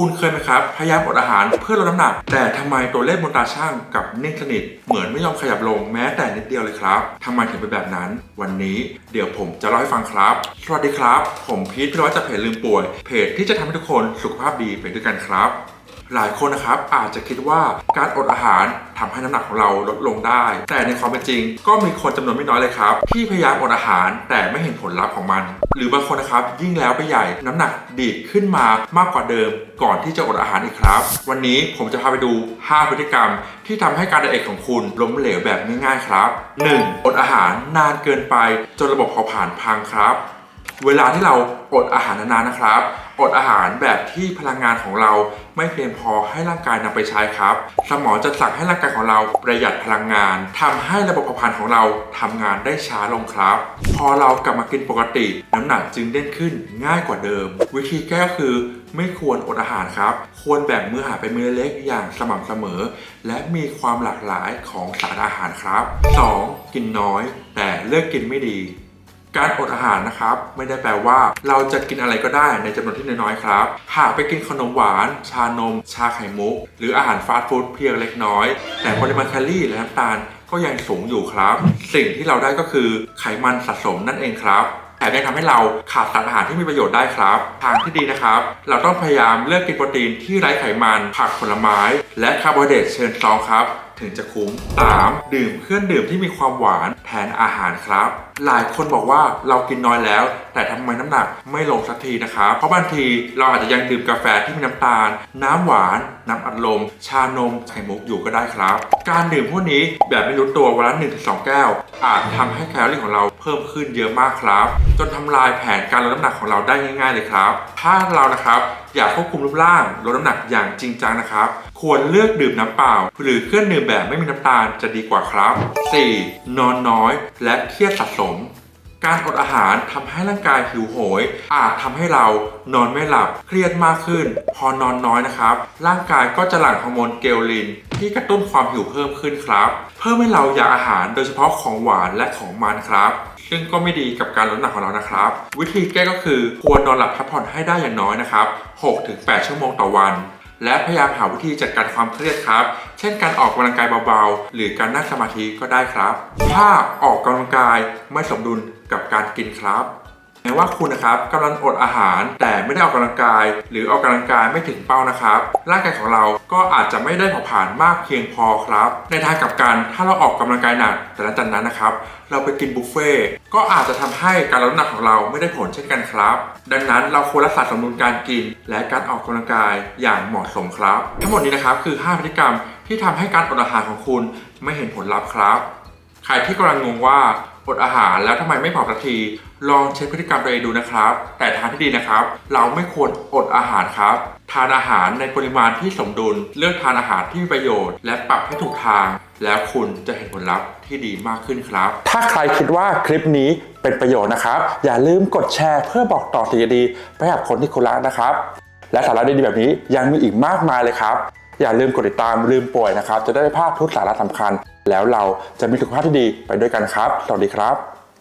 คุณเคยไหมครับ พยายามอดอาหารเพื่อลดน้ำหนัก แต่ทำไมตัวเลขบนตาช่างกับนิ่งสนิท เหมือนไม่ยอมขยับลงแม้แต่นิดเดียวเลยครับทำไมถึงเป็นแบบนั้น วันนี้เดี๋ยวผมจะเล่าให้ฟังครับ สวัสดีครับ ผมพีทพี่ร้อยจากเพจลืมป่วย เพจที่จะทำให้ทุกคนสุขภาพดีไปด้วยกันครับ หลายคนนะครับอาจจะคิดว่าการอดอาหารทำให้น้ำหนักของเราลดลงได้ แต่ในความเป็นจริง ก็มีคนจำนวนไม่น้อยเลยครับ ที่พยายามอดอาหารแต่ไม่เห็นผลลัพธ์ของมัน หรือบางคนนะครับยิ่งแล้วไปใหญ่น้ำหนักดีดขึ้นมามากกว่าเดิม ก่อนที่จะอดอาหารอีกครับ วันนี้ผมจะพาไปดู 5 พฤติกรรม ที่ทำให้การไดเอทของคุณล้มเหลวแบบง่ายๆครับ 1. อดอาหารนานเกินไปจนระบบเผาผลาญพังครับ เวลาที่เราอดอาหารนานๆนะครับ อดอาหารแบบที่พลังงานของเราไม่เพียงพอให้ร่างกายนำไปใช้ครับ สมองจะสั่งให้ร่างกายของเราประหยัดพลังงานทำให้ระบบเผาผลาญของเราทำงานได้ช้าลงครับ พอเรากลับมากินปกติ น้ำหนักจึงเด้งขึ้นง่ายกว่าเดิม วิธีแก้ก็คือไม่ควรอดอาหารครับ ควรแบ่งมื้ออาหารเป็นมื้อเล็กอย่างสม่ำเสมอ และมีความหลากหลายของสารอาหารครับ 2. กินน้อย แต่เลือกกินไม่ดี การอดอาหารนะครับ ไม่ได้แปลว่าเราจะกินอะไรก็ได้ในจำนวนที่น้อยๆครับ หากไปกินขนมหวาน ชานม ชาไข่มุก หรืออาหารฟาสต์ฟู้ดเพียงเล็กน้อย แต่ปริมาณแคลอรี่และน้ำตาลก็ยังสูงอยู่ครับ สิ่งที่เราได้ก็คือไขมันสะสมนั่นเองครับแต่ยังทำให้เราขาดสารอาหารที่มีประโยชน์ได้ครับ ทางที่ดีนะครับ เราต้องพยายามเลือกกินโปรตีนที่ไร้ไขมัน ผักผลไม้ และคาร์โบไฮเดรตเชิญซองครับ ถึงจะคุ้ม 3. ดื่มเครื่องดื่มที่มีความหวานแทนอาหารครับ หลายคนบอกว่าเรากินน้อยแล้ว แต่ทำไมน้ำหนักไม่ลงสักทีนะครับ เพราะบางทีเราอาจจะยังดื่มกาแฟที่มีน้ำตาล น้ำหวาน น้ำอัดลม ชานมไข่มุกอยู่ก็ได้ครับ การดื่มพวกนี้แบบไม่รู้ตัววันละ1-2 แก้ว อาจทำให้แคลอรี่ของเราเพิ่มขึ้นเยอะมากครับ จนทำลายแผนการลดน้ำหนักของเราได้ง่าย ๆ เลยครับ ถ้าเรานะครับอยากควบคุมรูปร่างลดน้ำหนักอย่างจริงจังนะครับ ควรเลือกดื่มน้ำเปล่า หรือเครื่องดื่มแบบไม่มีน้ำตาลจะดีกว่าครับ 4. นอนน้อย และเครียดสะสมการอดอาหารทำให้ร่างกายหิวโหย อาจทำให้เรานอนไม่หลับ เครียดมากขึ้น พอนอนน้อยนะครับ ร่างกายก็จะหลั่งฮอร์โมนเกลลิน ที่กระตุ้นความหิวเพิ่มขึ้นครับ เพิ่มให้เราอยากอาหารโดยเฉพาะของหวานและของมันครับ ซึ่งก็ไม่ดีกับการลดน้ำหนักของเรานะครับ วิธีแก้ก็คือควรนอนหลับพักผ่อนให้ได้อย่างน้อยนะครับ6-8 ชั่วโมงต่อวัน และพยายามหาวิธีจัดการความเครียดครับ เช่นการออกกำลังกายเบาๆ หรือการนั่งสมาธิก็ได้ครับ ถ้าออกกำลังกายไม่สมดุลกับการกินครับ แม้ว่าคุณนะครับกำลังอดอาหาร แต่ไม่ได้ออกกำลังกาย หรือออกกำลังกายไม่ถึงเป้านะครับ ร่างกายของเราก็อาจจะไม่ได้เผาผลาญมากเพียงพอครับ ในทางกลับกันถ้าเราออกกำลังกายหนักแต่หลังจากนั้นนะครับเราไปกินบุฟเฟ่ก็อาจจะทำให้การลดน้ำหนักของเราไม่ได้ผลเช่นกันครับ ดังนั้นเราควรรักษาสมดุลการกิน และการออกกำลังกายอย่างเหมาะสมครับ ทั้งหมดนี้นะครับคือ 5 พฤติกรรมที่ทำให้การอดอาหารของคุณไม่เห็นผลลัพธ์ครับ ใครที่กำลังงงว่าอดอาหารแล้วทำไมไม่ผอมสักที ลองเช็คพฤติกรรมตัวเองดูนะครับ แต่ทางที่ดีนะครับ เราไม่ควรอดอาหารครับ ทานอาหารในปริมาณที่สมดุล เลือกทานอาหารที่มีประโยชน์ และปรับให้ถูกทาง แล้วคุณจะเห็นผลลัพธ์ที่ดีมากขึ้นครับ ถ้าใครคิดว่าคลิปนี้เป็นประโยชน์นะครับ อย่าลืมกดแชร์เพื่อบอกต่อสิ่งดีๆไปห้กับคนที่คุณรักนะครับ และสาระดีๆแบบนี้ยังมีอีกมากมายเลยครับ อย่าลืมกดติดตามลืมป่วยนะครับ จะได้ไม่พลาดทุกสาระสำคัญ แล้วเราจะมีสุขภาพที่ดีไปด้วยกันครับ สวัสดีครับ